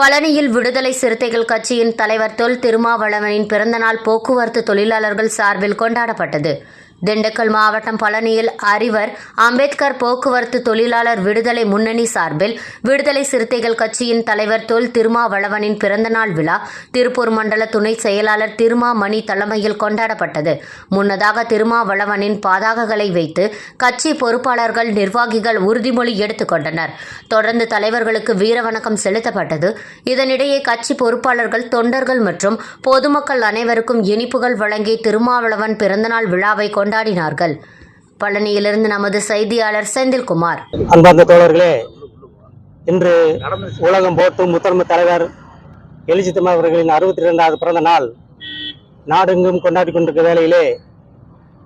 பழனியில் விடுதலை சிறுத்தைகள் கட்சியின் தலைவர் தொல் திருமாவளவனின் பிறந்தநாள் போக்குவரத்து தொழிலாளர்கள் சார்பில் கொண்டாடப்பட்டது. திண்டுக்கல் மாவட்டம் பழனியில் அறிவர் அம்பேத்கர் போக்குவரத்து தொழிலாளர் விடுதலை முன்னணி சார்பில் விடுதலை சிறுத்தைகள் கட்சியின் தலைவர் தொல் திருமாவளவனின் பிறந்தநாள் விழா திருப்பூர் மண்டல துணை செயலாளர் திருமாமணி தலைமையில் கொண்டாடப்பட்டது. முன்னதாக திருமாவளவனின் பாதாகங்களை வைத்து கட்சி பொறுப்பாளர்கள் நிர்வாகிகள் உறுதிமொழி எடுத்துக்கொண்டனர் தொடர்ந்து தலைவர்களுக்கு வீரவணக்கம் செலுத்தப்பட்டது. இதனிடையே கட்சி பொறுப்பாளர்கள் தொண்டர்கள் மற்றும் பொதுமக்கள் அனைவருக்கும் இனிப்புகள் வழங்கி திருமாவளவன் பிறந்தநாள் விழாவை கொண்டாடினார்கள். பழனியிலிருந்து நமது செய்தியாளர் செந்தில்குமார். அன்பார்ந்த தோழர்களே இன்று உலகம் போட்டும் முதன்மை தலைவர் எழுச்சித்தம்மா அவர்களின் அறுபத்தி இரண்டாவது பிறந்த நாள். நாடெங்கும் கொண்டாடி கொண்டிருக்க வேளையிலே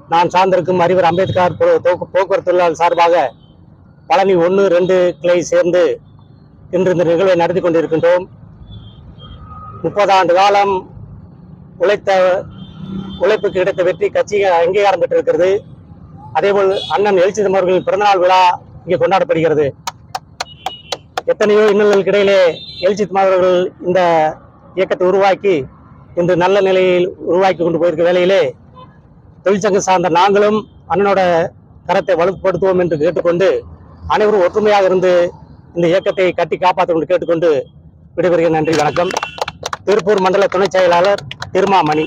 நான் சார்ந்திருக்கும் அறிவர் அம்பேத்கர் போக்கு- போக்குவரத்து தொழிலாளர் சார்பாக பழனி ஒன்று ரெண்டு கிளை சேர்ந்து இன்று இந்த நிகழ்வை நடத்தி கொண்டிருக்கின்றோம். முப்பது ஆண்டு காலம் உழைத்த உழைப்புக்கு கிடைத்த வெற்றி கட்சி அங்கீகாரம் பெற்றிருக்கிறது. அதேபோல் அண்ணன் எழுச்சிதம் அவர்களின் பிறந்தநாள் விழா இங்கே கொண்டாடப்படுகிறது. எத்தனையோ இன்னல்களுக்கு இடையிலே எழுச்சிதம் அவர்கள் இந்த இயக்கத்தை உருவாக்கி இன்று நல்ல நிலையில் உருவாக்கி கொண்டு போயிருக்க வேளையிலே தொழிற்சங்கம் சார்ந்த நாங்களும் அண்ணனோட கரத்தை வலுப்படுத்துவோம் என்று கேட்டுக்கொண்டு அனைவரும் ஒற்றுமையாக இருந்து இந்த இயக்கத்தை கட்டி காப்பாற்ற கொண்டு கேட்டுக்கொண்டு விடைபெறுகிறேன். நன்றி வணக்கம். திருப்பூர் மண்டல துணைச் செயலாளர் திருமாமணி.